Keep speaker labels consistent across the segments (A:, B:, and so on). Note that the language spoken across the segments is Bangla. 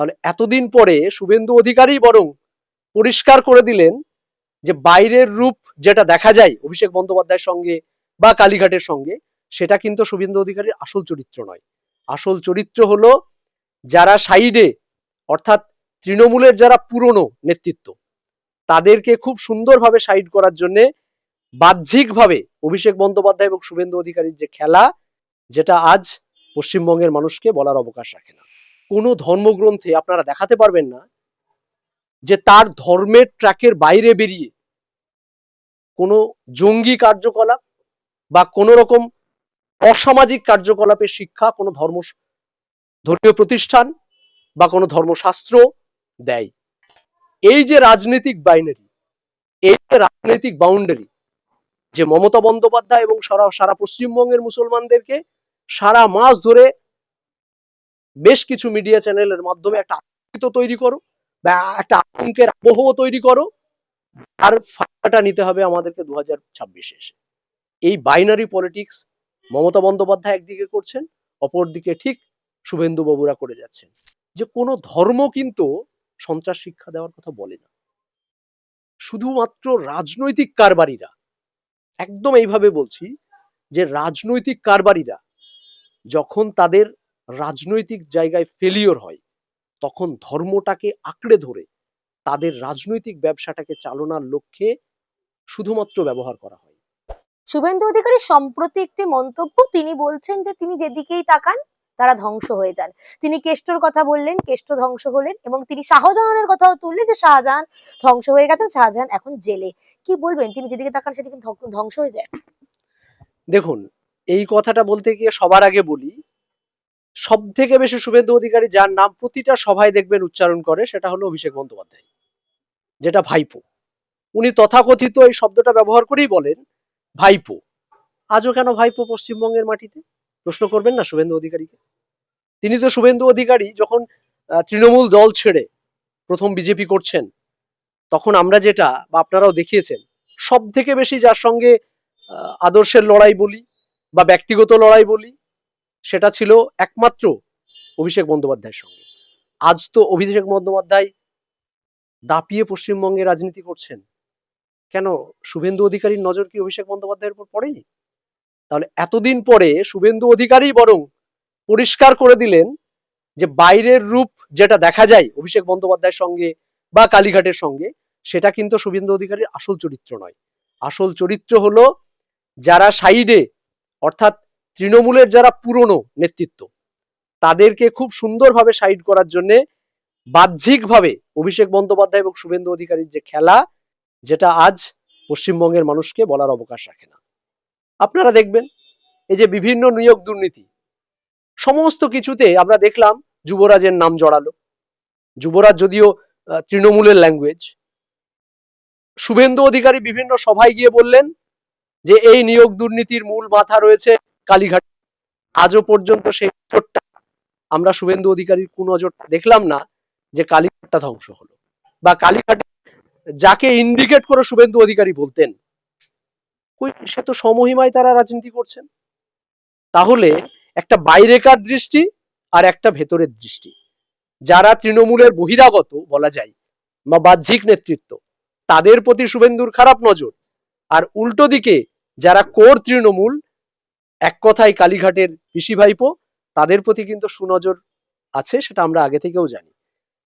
A: তাহলে এতদিন পরে শুভেন্দু অধিকারী বরং পরিষ্কার করে দিলেন যে বাইরের রূপ যেটা দেখা যায় অভিষেক বন্দ্যোপাধ্যায়ের সঙ্গে বা কালীঘাটের সঙ্গে, সেটা কিন্তু শুভেন্দু অধিকারীর আসল চরিত্র নয়। আসল চরিত্র হলো যারা সাইডে, অর্থাৎ তৃণমূলের যারা পুরনো নেতৃত্ব, তাদেরকে খুব সুন্দরভাবে সাইড করার জন্য বাহ্যিকভাবে অভিষেক বন্দ্যোপাধ্যায় এবং শুভেন্দু অধিকারীর যে খেলা, যেটা আজ পশ্চিমবঙ্গের মানুষকে বলার অবকাশ রাখে না। কোনো ধর্মগ্রন্থে আপনারা দেখাতে পারবেন না যে তার ধর্মের ট্র্যাকের বাইরে বেরিয়ে কোনো জঙ্গি কার্যকলাপ বা কোনো রকম অসামাজিক কার্যকলাপের শিক্ষা, কোনো ধর্ম ধর্মীয় প্রতিষ্ঠান বা কোনো ধর্মশাস্ত্র দেয়। এই যে রাজনৈতিক বাইনারি এই যে রাজনৈতিক বাউন্ডারি যে মমতা বন্দ্যোপাধ্যায় এবং সারা সারা পশ্চিমবঙ্গের মুসলমানদেরকে সারা মাস ধরে বেশ কিছু মিডিয়া চ্যানেলের মাধ্যমে একটা আতঙ্কিত তৈরি করো বা একটা আতঙ্কের আবহ তৈরি করো। আর ফায়দাটা নিতে হবে আমাদেরকে দু হাজার এসে। এই বাইনারি পলিটিক্স মমতা বন্দ্যোপাধ্যায় একদিকে করছেন, অপরদিকে ঠিক শুভেন্দু বাবুরা করে যাচ্ছেন। যে কোনো ধর্ম কিন্তু সন্ত্রাস শিক্ষা দেওয়ার কথা বলে না। শুধুমাত্র রাজনৈতিক কারবারিরা, একদম এইভাবে বলছি যে রাজনৈতিক কারবারিরা যখন তাদের রাজনৈতিক জায়গায় ফেলিওর হয় তখন ধর্মটাকে আঁকড়ে ধরে তাদের রাজনৈতিক ব্যবসাটাকে চালনার লক্ষ্যে শুধুমাত্র ব্যবহার করা হয়।
B: শুভেন্দু অধিকারী সম্প্রতি একটি মন্তব্য তিনি বলছেন যে তিনি যেদিকেই তাকান তারা ধ্বংস হয়ে যান। তিনি কেষ্টর কথা বললেন কেষ্ট ধ্বংস হলেন এবং তিনি শাহজাহানের কথাও তুললেন যে শাহজাহান ধ্বংস হয়ে গেছেন শাহজাহান এখন জেলে। কি বলবেন? তিনি যেদিকে তাকান সেদিকে ধ্বং- ধ্বংস হয়ে যায়।
A: দেখুন এই কথাটা বলতে গিয়ে সবার আগে বলি সব থেকে বেশি শুভেন্দু অধিকারী যার নাম প্রতিটা সভায় দেখবেন উচ্চারণ করে, সেটা হলো অভিষেক বন্দ্যোপাধ্যায়, যেটা ভাইপো। উনি তথাকথিত এই শব্দটা ব্যবহার করেই বলেন, ভাইপো। আজও কেন ভাইপো পশ্চিমবঙ্গের মাটিতে? প্রশ্ন করবেন না শুভেন্দু অধিকারীকে। তিনি তো শুভেন্দু অধিকারী যখন তৃণমূল দল ছেড়ে প্রথম বিজেপি করছেন, তখন আমরা যেটা বা আপনারাও দেখিয়েছেন সব থেকে বেশি যার সঙ্গে আদর্শের লড়াই বলি বা ব্যক্তিগত লড়াই বলি সেটা ছিল একমাত্র অভিষেক বন্দ্যোপাধ্যায়ের সঙ্গে। আজ তো অভিষেক বন্দ্যোপাধ্যায় দাপিয়ে পশ্চিমবঙ্গে রাজনীতি করছেন। কেন? শুভেন্দু অধিকারীর নজর কি অভিষেক বন্দ্যোপাধ্যায়ের উপর পড়েনি? তাহলে এতদিন পরে শুভেন্দু অধিকারী বরং পরিষ্কার করে দিলেন যে বাইরের রূপ যেটা দেখা যায় অভিষেক বন্দ্যোপাধ্যায়ের সঙ্গে বা কালীঘাটের সঙ্গে, সেটা কিন্তু শুভেন্দু অধিকারীর আসল চরিত্র নয়। আসল চরিত্র হলো যারা সাইডে, অর্থাৎ তৃণমূলের যারা পুরনো নেতৃত্ব, তাদেরকে খুব সুন্দরভাবে সাইড করার জন্য বাহ্যিকভাবে অভিষেক বন্দ্যোপাধ্যায় এবং শুভেন্দু অধিকারীর যে খেলা, যেটা আজ পশ্চিমবঙ্গের মানুষকে বলার অবকাশ রাখে না। আপনারা দেখবেন, এই যে বিভিন্ন নিয়োগ দুর্নীতি, সমস্ত কিছুতে আমরা দেখলাম যুবরাজের নাম জড়ালো। যুবরাজ যদিও তৃণমূলের ল্যাঙ্গুয়েজ শুভেন্দু অধিকারী বিভিন্ন সভায় গিয়ে বললেন যে এই নিয়োগ দুর্নীতির মূল মাথা রয়েছে কালীঘাট। আজও পর্যন্ত সেই নজরটা আমরা শুভেন্দু অধিকারীর কুনজর দেখলাম না যে কালীঘাটটা ধ্বংস হলো। বা কালীঘাটে যাকে ইন্ডিকেট করে শুভেন্দু অধিকারী বলতেন সে তো সমহিমায় তারা রাজনীতি করছেন। তাহলে একটা বাইরেকার দৃষ্টি আর একটা ভেতরের দৃষ্টি। যারা তৃণমূলের বহিরাগত বলা যায়, বা বাহ্যিক নেতৃত্ব, তাদের প্রতি শুভেন্দুর খারাপ নজর। আর উল্টো দিকে যারা কোর তৃণমূল এক কথায় কালীঘাটের পিসি ভাইপো, তাদের প্রতি কিন্তু সুনজর আছে, সেটা আমরা আগে থেকেও জানি।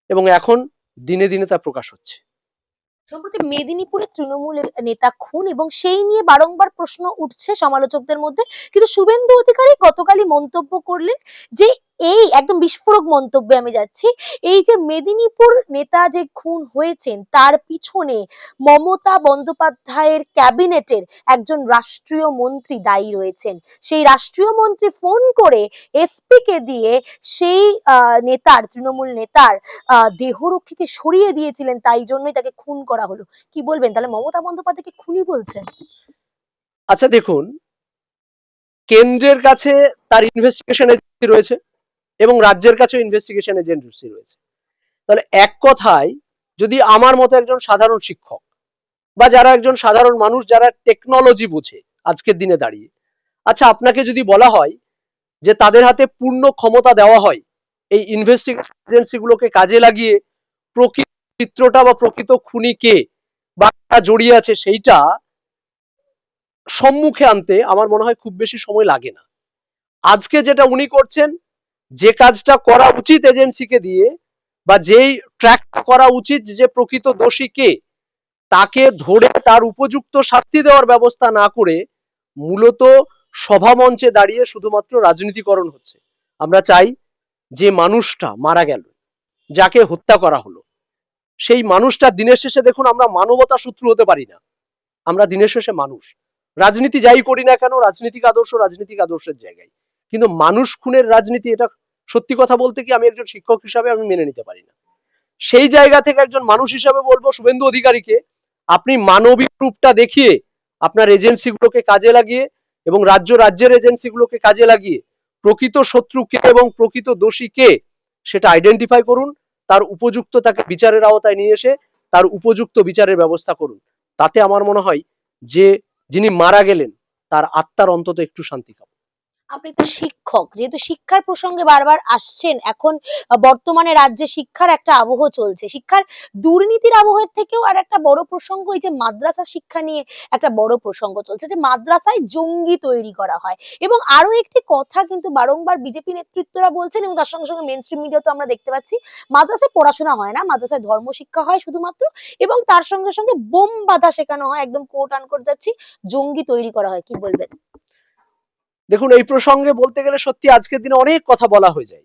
A: এবং এখন দিনে দিনে তা প্রকাশ হচ্ছে।
B: সম্প্রতি মেদিনীপুরে তৃণমূল নেতা খুন এবং সেই নিয়ে বারংবার প্রশ্ন উঠছে সমালোচকদের মধ্যে। কিন্তু শুভেন্দু অধিকারী গতকালই মন্তব্য করলেন যে এই একদম বিস্ফোরক মন্তব্যে আমি যাচ্ছি। এই যে মেদিনীপুর নেতা যে খুন হয়েছেন, তার পিছনে মমতা বন্দ্যোপাধ্যায়ের ক্যাবিনেটের একজন রাষ্ট্রীয় মন্ত্রী দায়ী রয়েছেন। সেই রাষ্ট্রীয় মন্ত্রী ফোন করে এসপি কে দিয়ে সেই নেতার, তৃণমূল নেতার দেহরক্ষীকে সরিয়ে দিয়েছিলেন, তাই জন্যই তাকে খুন করা হলো। কি বলবেন? তাহলে মমতা বন্দ্যোপাধ্যায়কে খুনি বলছেন।
A: আচ্ছা দেখুন, কেন্দ্রের কাছে তার ইনভেস্টিগেশন এজেন্সি রয়েছে। এবং রাজ্যের কাছেও ইনভেস্টিগেশন এজেন্সি রয়েছে। তাহলে এক কথায়, যদি আমার মতো একজন সাধারণ শিক্ষক বা যারা একজন সাধারণ মানুষ যারা টেকনোলজি বোঝে আজকের দিনে দাঁড়িয়ে আচ্ছা আপনাকে যদি বলা হয় যে তাদের হাতে পূর্ণ ক্ষমতা দেওয়া হয় এই ইনভেস্টিগেশন এজেন্সিগুলোকে কাজে লাগিয়ে প্রকৃত চিত্রটা বা প্রকৃত খুনি কে বা জড়িয়ে আছে সেইটা সম্মুখে আনতে আমার মনে হয় খুব বেশি সময় লাগে না। আজকে যেটা উনি করছেন যে কাজটা করা উচিত এজেন্সিকে দিয়ে বা যেই ট্র্যাকটা করা উচিত যে প্রকৃত দোষী কে, তাকে ধরে তার উপযুক্ত শাস্তি দেওয়ার ব্যবস্থা না করে মূলত সভা মঞ্চে দাঁড়িয়ে শুধুমাত্র রাজনীতিকরণ হচ্ছে। আমরা চাই যে মানুষটা মারা গেল, যাকে হত্যা করা হলো, সেই মানুষটা দিনের শেষে দেখুন আমরা মানবতা সূত্র হতে পারি না, আমরা দিনের শেষে মানুষ। রাজনীতি যাই করি না কেন, রাজনীতিক আদর্শ রাজনৈতিক আদর্শের জায়গায়। কিন্তু মানুষ খুনের রাজনীতি, এটা সত্যি কথা বলতে কি আমি একজন শিক্ষক হিসাবে আমি মেনে নিতে পারি না। সেই জায়গা থেকে একজন মানুষ হিসাবে বলব শুভেন্দু অধিকারীকে, আপনি মানবিক রূপটা দেখিয়ে আপনার এজেন্সিগুলোকে কাজে লাগিয়ে এবং রাজ্য রাজ্যের এজেন্সিগুলোকে কাজে লাগিয়ে প্রকৃত শত্রু কে এবং প্রকৃত দোষী কে সেটা আইডেন্টিফাই করুন, তার উপযুক্ত তাকে বিচারের আওতায় নিয়ে এসে তার উপযুক্ত বিচারের ব্যবস্থা করুন। তাতে আমার মনে হয় যে যিনি মারা গেলেন, তার আত্মার অন্তত একটু শান্তি পাবে
B: আপনি তো শিক্ষক, যেহেতু শিক্ষার প্রসঙ্গে বারবার আসছেন, এখন বর্তমানে রাজ্যে শিক্ষার একটা আবহ চলছে। শিক্ষার দুর্নীতির আবহের থেকেও আর একটা বড় প্রসঙ্গ, এই যে মাদ্রাসা শিক্ষা নিয়ে একটা বড় প্রসঙ্গ চলছে, যে মাদ্রাসায় জঙ্গি তৈরি করা হয়। এবং আরও একটি কথা কিন্তু বারংবার বিজেপি নেতৃত্বরা বলছেন এবং তার সঙ্গে সঙ্গে মেন স্ট্রিম মিডিয়াতে আমরা দেখতে পাচ্ছি, মাদ্রাসায় পড়াশোনা হয় না, মাদ্রাসায় ধর্ম শিক্ষা হয় শুধুমাত্র, এবং তার সঙ্গে সঙ্গে বোম বাধা শেখানো হয়, একদম কোট আনকোট যাচ্ছি, জঙ্গি তৈরি করা হয়, কি বলবেন?
A: দেখুন, এই প্রসঙ্গে বলতে গেলে সত্যি আজকের দিনে অনেক কথা বলা হয়ে যায়।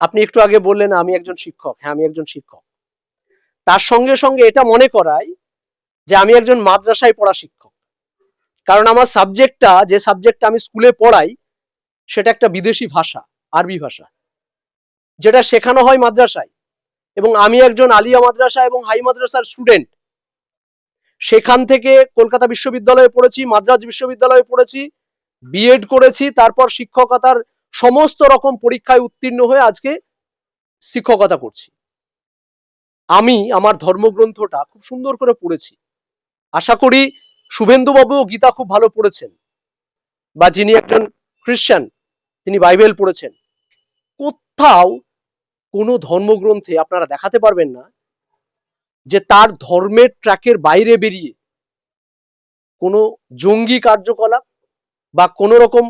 A: আপনি একটু আগে বললেন, আমি একজন শিক্ষক। হ্যাঁ আমি একজন শিক্ষক। তার সঙ্গে সঙ্গে এটা মনে করাই যে আমি একজন মাদ্রাসায় পড়া শিক্ষক। কারণ আমার সাবজেক্টটা, যে সাবজেক্টটা আমি স্কুলে পড়াই, সেটা একটা বিদেশি ভাষা, আরবি ভাষা। যেটা শেখানো হয় মাদ্রাসায়। এবং আমি একজন আলিয়া মাদ্রাসা এবং হাই মাদ্রাসার স্টুডেন্ট। সেখান থেকে কলকাতা বিশ্ববিদ্যালয়ে পড়েছি, মাদ্রাজ বিশ্ববিদ্যালয়ে পড়েছি। বিএড করেছি, তারপর শিক্ষকতার সমস্ত রকম পরীক্ষায় উত্তীর্ণ হয়ে আজকে শিক্ষকতা করছি। আমি আমার ধর্মগ্রন্থটা খুব সুন্দর করে পড়েছি। আশা করি শুভেন্দুবাবুও গীতা খুব ভালো পড়েছেন। বা যিনি একজন খ্রিস্টান তিনি বাইবেল পড়েছেন। কোথাও কোনো ধর্মগ্রন্থে আপনারা দেখাতে পারবেন না যে তার ধর্মের ট্র্যাকের বাইরে বেরিয়ে কোনো জঙ্গি কার্যকলাপ বা কোন রকম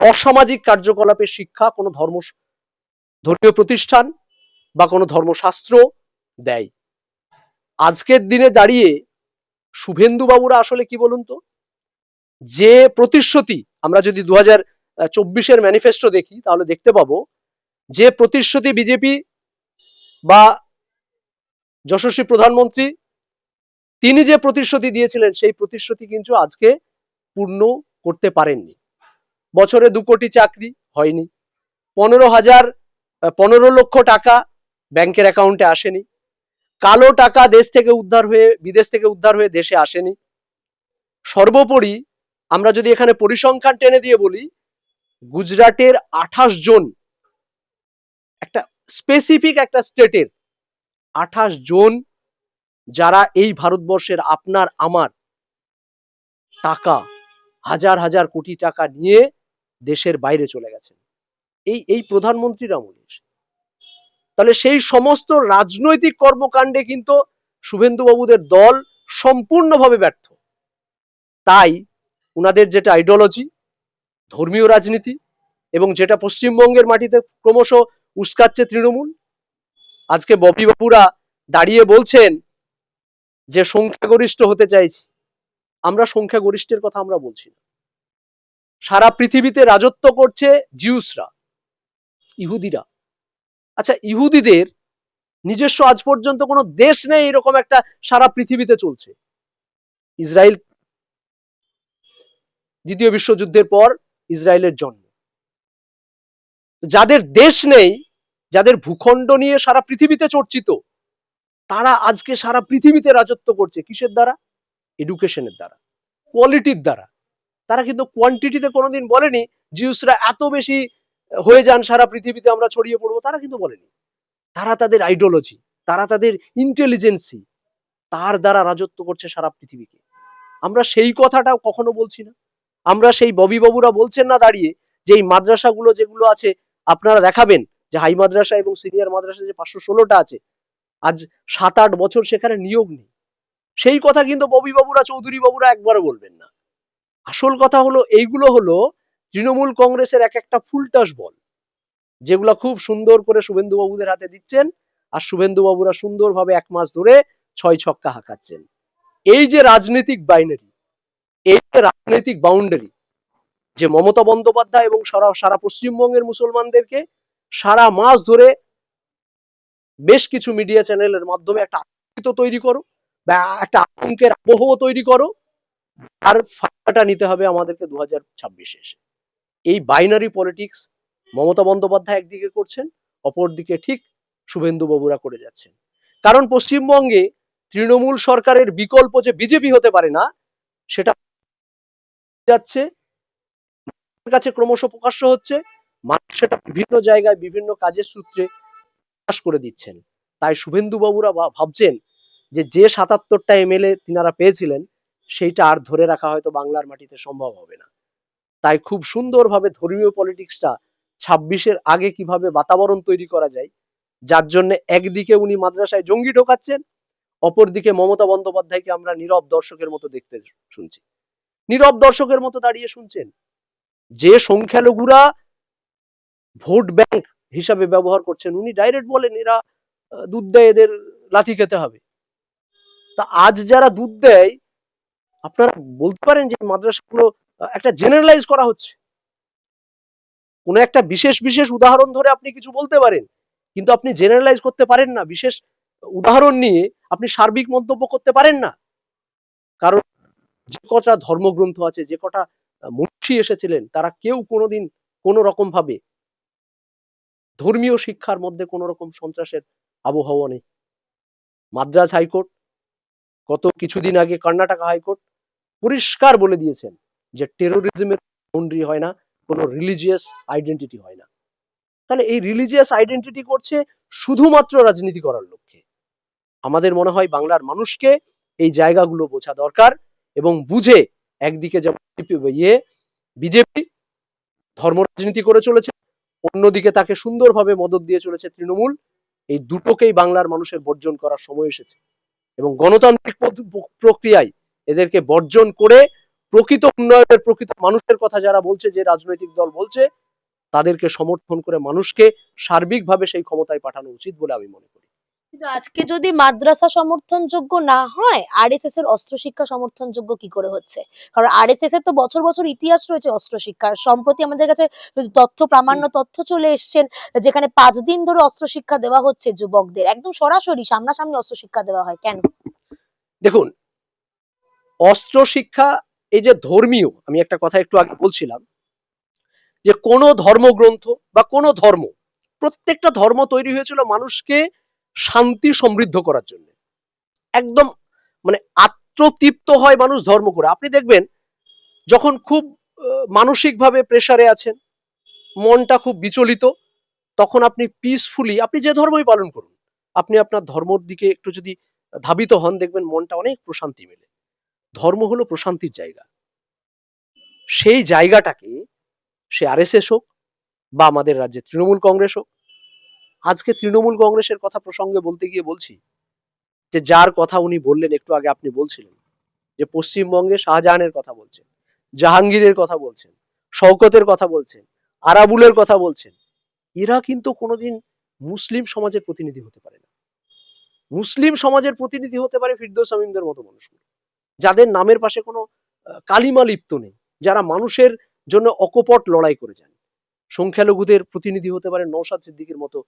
A: অসামাজিক কার্যকলাপের শিক্ষা কোনো ধর্ম ধর্মীয় প্রতিষ্ঠান বা কোনো ধর্মশাস্ত্র দেয়। আজকের দিনে দাঁড়িয়ে শুভেন্দু বাবুরা আসলে কি বলুন তো? যে প্রতিশ্রুতি আমরা যদি দু হাজার চব্বিশের ম্যানিফেস্টো দেখি, তাহলে দেখতে পাবো যে প্রতিশ্রুতি বিজেপি বা যশস্বী প্রধানমন্ত্রী, তিনি যে প্রতিশ্রুতি দিয়েছিলেন, সেই প্রতিশ্রুতি কিন্তু আজকে পূর্ণ করতে পারেননি। বছরে দু কোটি চাকরি হয়নি। পনেরো হাজার পনেরো লক্ষ টাকা ব্যাংকের অ্যাকাউন্টে আসেনি। কালো টাকা দেশ থেকে উদ্ধার হয়ে, বিদেশ থেকে উদ্ধার হয়ে দেশে আসেনি। সর্বোপরি আমরা যদি এখানে পরিসংখ্যান টেনে দিয়ে বলি, গুজরাটের আঠাশ জন, একটা স্পেসিফিক একটা স্টেটের আঠাশ জন যারা এই ভারতবর্ষের আপনার, আমার টাকা হাজার হাজার কোটি টাকা নিয়ে দেশের বাইরে চলে গেছেন। এই এই প্রধানমন্ত্রীর আমলে তাহলে সেই সমস্ত রাজনৈতিক কর্মকাণ্ডে কিন্তু শুভেন্দু বাবুদের দল সম্পূর্ণভাবে ব্যর্থ। তাই উনাদের যেটা আইডিওলজি ধর্মীয় রাজনীতি এবং যেটা পশ্চিমবঙ্গের মাটিতে ক্রমশ উস্কাচ্ছে তৃণমূল, আজকে ববি বাবুরা দাঁড়িয়ে বলছেন যে সংখ্যাগরিষ্ঠ হতে চাইছি। আমরা সংখ্যাগরিষ্ঠের কথা আমরা বলছি না। সারা পৃথিবীতে রাজত্ব করছে জিউসরা, ইহুদিরা। আচ্ছা ইহুদিদের নিজস্ব আজ পর্যন্ত কোনো দেশ নেই এরকম একটা সারা পৃথিবীতে চলছে। ইসরায়েল দ্বিতীয় বিশ্বযুদ্ধের পর ইসরায়েলের জন্ম। যাদের দেশ নেই, যাদের ভূখণ্ড নিয়ে সারা পৃথিবীতে চর্চিত, তারা আজকে সারা পৃথিবীতে রাজত্ব করছে। কিসের দ্বারা? এডুকেশনের দ্বারা কোয়ালিটির দ্বারা। তারা কিন্তু কোয়ান্টিটিতে কোনোদিন বলেনি জিউসরা এত বেশি হয়ে যান সারা পৃথিবীতে আমরা ছড়িয়ে পড়ব, তারা কিন্তু বলেনি। তারা তাদের আইডিওলজি তারা তাদের ইন্টেলিজেন্সি তার দ্বারা রাজত্ব করছে সারা পৃথিবীকে। আমরা সেই কথাটাও কখনো বলছি না। আমরা সেই ববি বাবুরা বলছেন না দাঁড়িয়ে যে এই মাদ্রাসাগুলো যেগুলো আছে, আপনারা দেখাবেন যে হাই মাদ্রাসা এবং সিনিয়র মাদ্রাসা যে পাঁচশো ষোলোটা আছে, আজ সাত আট বছর সেখানে নিয়োগ নেই। সেই কথা কিন্তু ববি বাবুরা, চৌধুরী বাবুরা একবারও বলবেন না। আসল কথা হলো, এইগুলো হলো তৃণমূল কংগ্রেসের এক একটা ফুলটাস বল। যেগুলো খুব সুন্দর করে শুভেন্দু বাবুদের হাতে দিচ্ছেন আর শুভেন্দু বাবুরা সুন্দরভাবে এক মাস ধরে ছয় ছক্কা হাঁকাচ্ছেন। এই যে রাজনৈতিক বাইনারি এই যে রাজনৈতিক বাউন্ডারি যে মমতা বন্দ্যোপাধ্যায় এবং সারা সারা পশ্চিমবঙ্গের মুসলমানদেরকে সারা মাস ধরে বেশ কিছু মিডিয়া চ্যানেলের মাধ্যমে একটা তৈরি করো। একটা আতঙ্কের আবহ তৈরি করো, আর ফায়দাটা নিতে হবে আমাদেরকে দু হাজার ছাব্বিশে এসে। এই বাইনারি পলিটিক্স মমতা বন্দ্যোপাধ্যায় একদিকে করছেন, অপরদিকে ঠিক শুভেন্দু বাবুরা করে যাচ্ছেন। কারণ পশ্চিমবঙ্গে তৃণমূল সরকারের বিকল্প যে বিজেপি হতে পারে না, সেটা যাচ্ছে কাছে ক্রমশ প্রকাশ্য হচ্ছে, মানুষ সেটা বিভিন্ন জায়গায় বিভিন্ন কাজের সূত্রে প্রকাশ করে দিচ্ছেন। তাই শুভেন্দু বাবুরা ভাবছেন যে যে সাতাত্তরটা এমএলএ তিনারা পেয়েছিলেন, সেইটা আর ধরে রাখা হয়তো বাংলার মাটিতে সম্ভব হবে না। তাই খুব সুন্দরভাবে ধর্মীয় পলিটিক্সটা ছাব্বিশের আগে কীভাবে বাতাবরণ তৈরি করা যায়, যার জন্য একদিকে উনি মাদ্রাসায় জঙ্গি ঢোকাচ্ছেন, অপরদিকে মমতা বন্দ্যোপাধ্যায়কে আমরা নীরব দর্শকের মতো দেখতে শুনছি। নীরব দর্শকের মতো দাঁড়িয়ে শুনছেন। যে সংখ্যালঘুরা ভোট ব্যাংক হিসাবে ব্যবহার করছেন, উনি ডাইরেক্ট বলেন, এরা দুধ দেয় এদের লাথি খেতে হবে। তা আজ যারা দুধ দেয়, আপনারা বলতে পারেন যে মাদ্রাসাগুলো একটা জেনারেলাইজ করা হচ্ছে। কোনো একটা বিশেষ বিশেষ উদাহরণ ধরে আপনি কিছু বলতে পারেন, কিন্তু আপনি জেনারেলাইজ করতে পারেন না। বিশেষ উদাহরণ নিয়ে আপনি সার্বিক মন্তব্য করতে পারেন না। কারণ যে কটা ধর্মগ্রন্থ আছে, যে কটা মুন্সি এসেছিলেন, তারা কেউ কোনোদিন কোনো রকম ভাবে ধর্মীয় শিক্ষার মধ্যে কোনো রকম সন্ত্রাসের আবহাওয়া নেই। মাদ্রাজ হাইকোর্ট গত কিছুদিন আগে কর্ণাটকা হাইকোর্ট পরিষ্কার বলে দিয়েছেন যে টেরোরিজমের বাউন্ডারি হয় না, কোনো রিলিজিয়াস আইডেন্টিটি হয় না। তাহলে এই রিলিজিয়াস আইডেন্টিটি করছে শুধুমাত্র রাজনীতি করার লক্ষ্যে। আমাদের মনে হয় বাংলার মানুষকে এই জায়গাগুলো বোঝা দরকার এবং বুঝে একদিকে যেমন ইয়ে বিজেপি ধর্ম রাজনীতি করে চলেছে, অন্যদিকে তাকে সুন্দরভাবে মদত দিয়ে চলেছে তৃণমূল। এই দুটোকেই বাংলার মানুষের বর্জন করার সময় এসেছে। এবং গণতান্ত্রিক প্রক্রিয়ায় এদেরকে বর্জন করে প্রকৃত উন্নয়নের, প্রকৃত মানুষের কথা যারা বলছে, যে রাজনৈতিক দল বলছে, তাদেরকে সমর্থন করে মানুষকে সার্বিকভাবে সেই ক্ষমতায় পাঠানো উচিত বলে আমি মনে করি।
B: কিন্তু আজকে যদি মাদ্রাসা সমর্থনযোগ্য না হয়, আরএসএস এর অস্ত্র শিক্ষা সমর্থনযোগ্য কি করে হচ্ছে? কারণ আরএসএস এর তো বছর বছর ইতিহাস রয়েছে অস্ত্র শিক্ষার সম্প্রতি আমাদের কাছে তথ্য, প্রামাণ্য তথ্য চলে এসছেন, যেখানে পাঁচ দিন ধরে অস্ত্র শিক্ষা দেওয়া হচ্ছে যুবকদের। একদম সরাসরি সামনাসামনি অস্ত্র শিক্ষা দেওয়া হয়। কেন?
A: দেখুন অস্ত্র শিক্ষা এই যে ধর্মীয়, আমি একটা কথা একটু আগে বলছিলাম, যে কোনো ধর্মগ্রন্থ বা কোনো ধর্ম, প্রত্যেকটা ধর্ম তৈরি হয়েছিল মানুষকে শান্তি সমৃদ্ধ করার জন্য। একদম মানে আত্মতৃপ্ত হয় মানুষ ধর্ম করে। আপনি দেখবেন, যখন খুব মানসিকভাবে প্রেসারে আছেন, মনটা খুব বিচলিত, তখন আপনি পিসফুলি আপনি যে ধর্মই পালন করুন, আপনি আপনার ধর্মর দিকে একটু যদি ধাবিত হন, দেখবেন মনটা অনেক প্রশান্তি মেলে। ধর্ম হলো প্রশান্তির জায়গা। সেই জায়গাটাকে সে আরএসএস হোক বা আমাদের রাজ্যে তৃণমূল কংগ্রেস হোক আজকে তৃণমূল কংগ্রেসের কথা প্রসঙ্গে বলতে গিয়ে বলছি যে যার কথা উনি বললেন, একটু আগে আপনি বলছিলেন যে পশ্চিমবঙ্গে শাহজাহানের কথা বলছেন, জাহাঙ্গীরের কথা বলছেন, শওকতের কথা বলছেন, আরাবুলের কথা বলছেন, এরা কিন্তু কোনোদিন মুসলিম সমাজের প্রতিনিধি হতে পারে না। মুসলিম সমাজের প্রতিনিধি হতে পারে ফিরদৌস আমিমদের মতো মানুষগুলো যাদের নামের পাশে কোনো কালিমা লিপ্ত নেই, যারা মানুষের জন্য অকপট লড়াই করে যান সংখ্যালঘুদের প্রতিনিধি হতে পারে নৌসাদ সিদ্দিকের মতো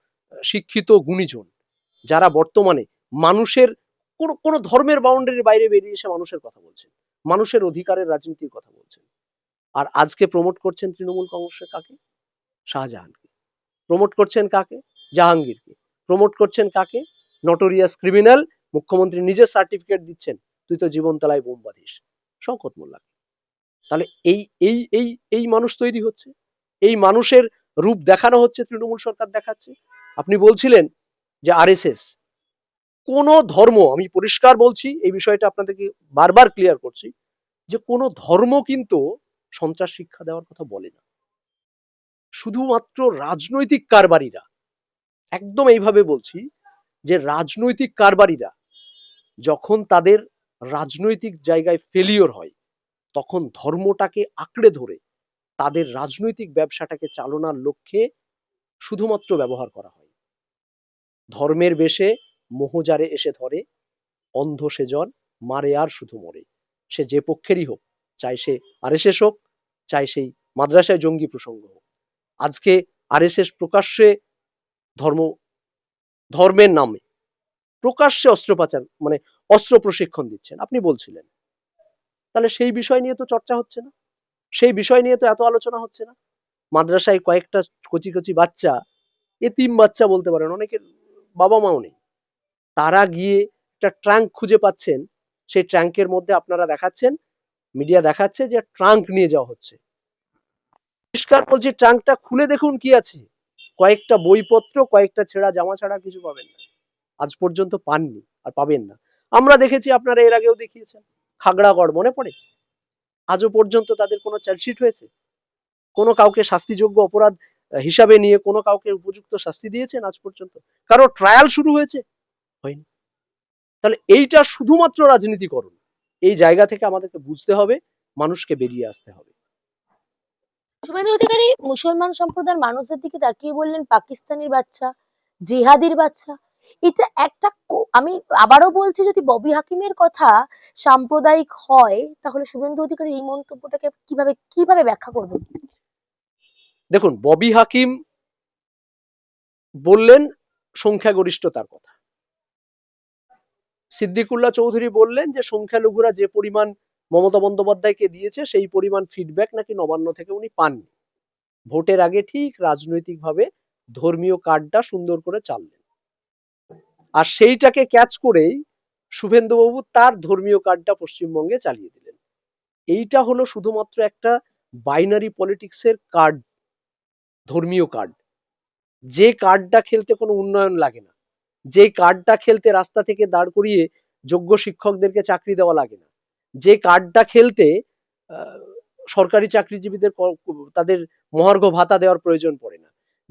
A: শিক্ষিত গুণীজন, যারা বর্তমানে মানুষের কোনো ধর্মের বাউন্ডারির বাইরে বেরিয়ে এসে মানুষের কথা বলছেন, মানুষের অধিকারের রাজনীতির কথা বলছেন। আর আজকে প্রমোট করছেন তৃণমূল কংগ্রেসের কাকে? শাহজাহানকে। প্রমোট করছেন কাকে? জাহাঙ্গীরকে। প্রমোট করছেন কাকে? নটোরিয়াস ক্রিমিনাল মুখ্যমন্ত্রী নিজের সার্টিফিকেট দিচ্ছেন, তুই তো জীবন তলায় বোম বাঁধিস শওকত মোল্লা তাহলে এই এই এই এই মানুষ তৈরি হচ্ছে? এই মানুষের রূপ দেখানো হচ্ছে তৃণমূল সরকার দেখাচ্ছে। আপনি বলছিলেন যে আরএসএস, কোন ধর্ম, আমি পরিষ্কার বলছি, এই বিষয়টা আপনাদেরকে বারবার ক্লিয়ার করছি, যে কোন ধর্ম কিন্তু সন্ত্রাস শিক্ষা দেওয়ার কথা বলে না। শুধুমাত্র রাজনৈতিক কারবারিরা, একদম এইভাবে বলছি যে রাজনৈতিক কারবারিরা যখন তাদের রাজনৈতিক জায়গায় ফেলিওর হয়, তখন ধর্মটাকে আঁকড়ে ধরে তাদের রাজনৈতিক ব্যবসাটাকে চালনার লক্ষ্যে শুধুমাত্র ব্যবহার করা হয়। ধর্মের বেশে মোহজারে এসে ধরে, অন্ধ সেজন মারে আর শুধু মরে। সে যে পক্ষেরই হোক, চাই সে আরএসএস হোক, চাই সেই মাদ্রাসায় জঙ্গি প্রসঙ্গ হোক। আজকে আর আরএসএস প্রকাশ্যে ধর্ম, ধর্মের নামে প্রকাশ্যে অস্ত্রোপাচার মানে অস্ত্র প্রশিক্ষণ দিচ্ছেন, আপনি বলছিলেন। তাহলে সেই বিষয় নিয়ে তো চর্চা হচ্ছে না? সেই বিষয় নিয়ে তো এত আলোচনা হচ্ছে না। মাদ্রাসায় কয়েকটা কচি কচি বাচ্চা, এতিম বাচ্চা বলতে পারেন, অনেকের বাবা মাও নেই। তারা গিয়ে একটা ট্রাঙ্ক খুঁজে পাচ্ছেন। সেই ট্রাঙ্কের মধ্যে আপনারা দেখাচ্ছেন, মিডিয়া দেখাচ্ছে যে ট্রাঙ্ক নিয়ে যাওয়া হচ্ছে। পরিষ্কার বলছি, ট্রাঙ্কটা খুলে দেখুন কি আছে। কয়েকটা বইপত্র, কয়েকটা ছেঁড়া জামা ছাড়া কিছু পাবেন না। আজ পর্যন্ত পাননি, আর পাবেন না। আমরা দেখেছি আপনারা এর আগেও দেখিয়েছেন। খাগড়াগড় মনে পড়ে? আজও পর্যন্ত তাদের কোনো চার্জশিট হয়েছে? কোনো কাউকে শাস্তিযোগ্য অপরাধ হিসাবে নিয়ে কোনো কাউকে উপযুক্ত শাস্তি দিয়েছেন আজ পর্যন্ত? কারও ট্রায়াল শুরু হয়েছে? হয়নি। তাহলে এইটা শুধুমাত্র রাজনীতিকরণ। এই জায়গা থেকে আমাদেরকে বুঝতে হবে, মানুষকে বেরিয়ে আসতে হবে।
B: শুভেন্দু অধিকারী, মুসলমান সম্প্রদায়ের মানুষদের দিকে তাকিয়ে বললেন, পাকিস্তানের বাচ্চা, জেহাদির বাচ্চা এটা একটা আমি আবারও বলছি যদি ববি হাকিমের কথা সাম্প্রদায়িক হয়, তাহলে শুভেন্দু অধিকারী এই মন্তব্যটাকে কীভাবে কীভাবে ব্যাখ্যা করবেন
A: দেখুন, ববি হাকিম বললেন সংখ্যাগরিষ্ঠতার কথা। সিদ্দিকুল্লাহ চৌধুরী বললেন যে সংখ্যালঘুরা যে পরিমাণ মমতা বন্দ্যোপাধ্যায়কে দিয়েছে, সেই পরিমাণ ফিডব্যাক নাকি নবান্ন থেকে উনি পাননি। ভোটের আগে ঠিক রাজনৈতিকভাবে ধর্মীয় কার্ডটা সুন্দর করে চাললেন। আর সেইটাকে ক্যাচ করেই শুভেন্দুবাবু তার ধর্মীয় কার্ডটা পশ্চিমবঙ্গে চালিয়ে দিলেন। এইটা হলো শুধুমাত্র একটা বাইনারি পলিটিক্সের কার্ড ধর্মীয় কার্ড যে কার্ডটা খেলতে কোনো উন্নয়ন লাগে না, যে কার্ডটা খেলতে রাস্তা থেকে দাঁড় করিয়ে যোগ্য শিক্ষকদেরকে চাকরি দেওয়া লাগে না, যে কার্ডটা খেলতে সরকারি চাকরিজীবীদের তাদের মহার্ঘ ভাতা দেওয়ার প্রয়োজন পড়ে না,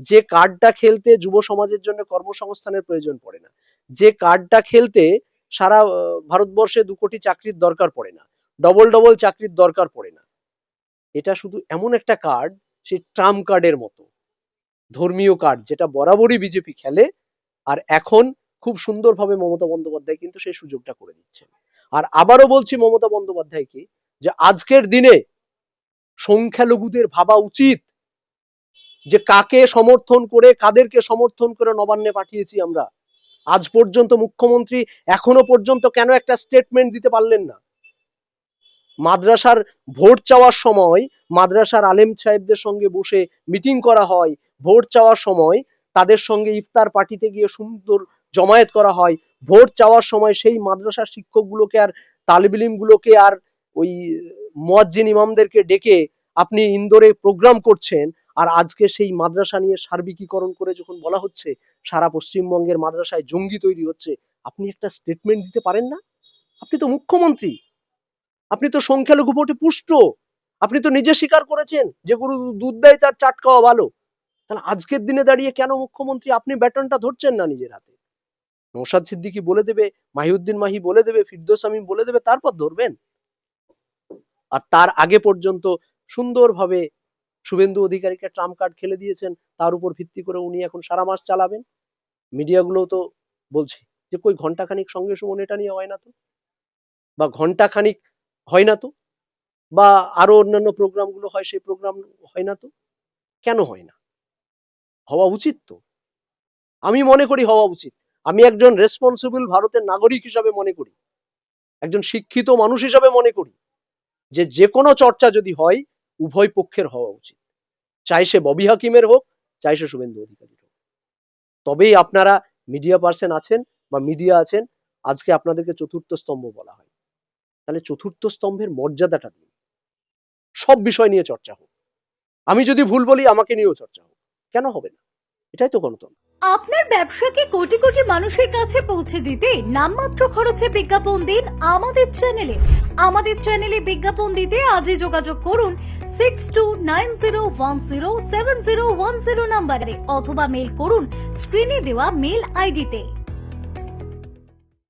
A: যে কার্ডটা খেলতে যুব সমাজের জন্য কর্মসংস্থানের প্রয়োজন পড়ে না যে কার্ডটা খেলতে সারা ভারতবর্ষে দু কোটি চাকরির দরকার পড়ে না। ডবল ডবল চাকরির দরকার পড়ে না। এটা শুধু এমন একটা কার্ড সেই ট্রাম্প কার্ডের মতো। ধর্মীয় কার্ড যেটা বরাবরই বিজেপি খেলে, আর এখন খুব সুন্দরভাবে মমতা বন্দ্যোপাধ্যায় কিন্তু সেই সুযোগটা করে দিচ্ছেন। আর আবারও বলছি মমতা বন্দ্যোপাধ্যায়কে যে আজকের দিনে সংখ্যালঘুদের ভাবা উচিত যে কাকে সমর্থন করে, কাদেরকে সমর্থন করে নবান্নে পাঠিয়েছি আমরা। আজ পর্যন্ত মুখ্যমন্ত্রী এখনও পর্যন্ত কেন একটা স্টেটমেন্ট দিতে পারলেন না? মাদ্রাসার ভোট চাওয়ার সময় মাদ্রাসার আলেম সাহেবদের সঙ্গে বসে মিটিং করা হয়, ভোট চাওয়ার সময় তাদের সঙ্গে ইফতার পার্টিতে গিয়ে সুন্দর জমায়েত করা হয়, ভোট চাওয়ার সময় সেই মাদ্রাসার শিক্ষকগুলোকে আর তালিবিলিমগুলোকে আর ওই মোয়াজ্জিন ইমামদেরকে ডেকে আপনি ইন্দোরে প্রোগ্রাম করছেন আর আজকে সেই মাদ্রাসা নিয়ে সার্বিকীকরণ করে যখন বলা হচ্ছে, সারা পশ্চিমবঙ্গের মাদ্রাসায় জঙ্গি তৈরি হচ্ছে, আপনি একটা স্টেটমেন্ট দিতে পারেন না? আপনি তো মুখ্যমন্ত্রী। আপনি তো সংখ্যালঘু ভোটে পুষ্ট। আপনি তো নিজে স্বীকার করেছেন যে গরু দুধ দেয় তার চাট খাওয়া ভালো। তাহলে আজকের দিনে দাঁড়িয়ে কেন মুখ্যমন্ত্রী? আপনি ব্যাটনটা ধরছেন না নিজের হাতে। নৌসাদ সিদ্দিকি বলে দেবে, মাহিউদ্দিন মাহি বলে দেবে, ফিরদোস আমিন বলে দেবে, তারপর ধরবেন। আর তার আগে পর্যন্ত সুন্দরভাবে শুভেন্দু অধিকারীকে ট্রাম্প কার্ড খেলে দিয়েছেন, তার উপর ভিত্তি করে উনি এখন সারা মাস চালাবেন। মিডিয়াগুলো তো বলছে যে কই ঘন্টাখানিক সঙ্গে সুমন, এটা নিয়ে হয় না তো? বা ঘন্টাখানিক হয় না তো? বা আরও অন্যান্য প্রোগ্রামগুলো হয়, সেই প্রোগ্রাম হয় না তো? কেন হয় না? হওয়া উচিত তো। আমি মনে করি হওয়া উচিত। আমি একজন রেসপন্সিবল ভারতের নাগরিক হিসাবে মনে করি। একজন শিক্ষিত মানুষ হিসাবে মনে করি যে যে কোনো চর্চা যদি হয় উভয় পক্ষের হওয়া উচিত। চাই সে ববি হাকিমের হোক, চাই সে শুভেন্দু অধিকারীর হোক। তবেই আপনারা মিডিয়া পার্সন আছেন বা মিডিয়া আছেন, আজকে আপনাদেরকে চতুর্থ স্তম্ভ বলা হয়। তাহলে চতুর্থ স্তম্ভের মর্যাদাটা দিন। সব বিষয় নিয়ে চর্চা হোক। আমি যদি ভুল বলি, আমাকে নিয়েও চর্চা হোক। কেন হবে না? এটাই তো গণতন্ত্র।
C: আপনার ব্যবসাকে কোটি কোটি মানুষের কাছে পৌঁছে দিতে নামমাত্র খরচে বিজ্ঞাপন দিন আমাদের চ্যানেলে আমাদের চ্যানেলে বিজ্ঞাপন দিতে আজই যোগাযোগ করুন six two nine zero one zero seven zero one zero নাম্বারে অথবা মেল করুন স্ক্রিনে দেওয়া মেল আইডিতে